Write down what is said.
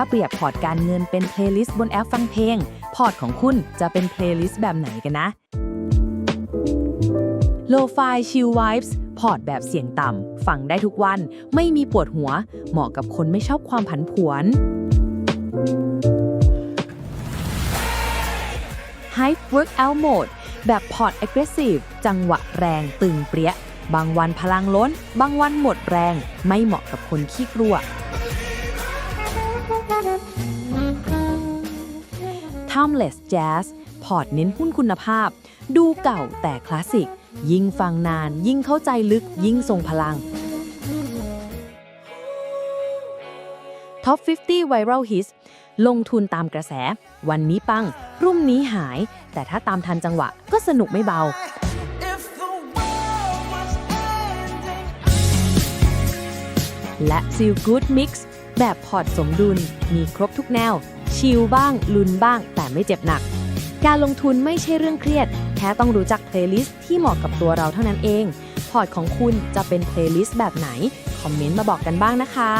ถ้าเปรียบพอร์ตการเงินเป็นเพลย์ลิสต์บนแอปฟังเพลง พอร์ตของคุณจะเป็นเพลย์ลิสต์แบบไหนกันนะ Lo-Fi Chill Vibes พอร์ตแบบเสียงต่ำ ฟังได้ทุกวัน ไม่มีปวดหัว เหมาะกับคนไม่ชอบความผันผวน Hype Workout Mode แบบพอร์ต Aggressive จังหวะแรงตึงเปรี้ย บางวันพลังล้น บางวันหมดแรง ไม่เหมาะกับคนขี้กลัว Timeless Jazz พอร์ตเน้นหุ้นคุณภาพ ดูเก่าแต่คลาสสิก ยิ่งฟังนาน ยิ่งเข้าใจลึก ยิ่งทรงพลัง Top 50 Viral Hits ลงทุนตามกระแส วันนี้ปังรุ่มนี้หาย แต่ถ้าตามทันจังหวะก็สนุกไม่เบา และ Feel Good Mix แบบพอร์ตสมดุล มีครบทุกแนว ชิลบ้าง ลุนบ้าง แต่ไม่เจ็บหนัก การลงทุนไม่ใช่เรื่องเครียด แค่ต้องรู้จักเพลย์ลิสต์ที่เหมาะกับตัวเราเท่านั้นเอง พอร์ตของคุณจะเป็นเพลย์ลิสต์แบบไหน คอมเมนต์มาบอกกันบ้างนะคะ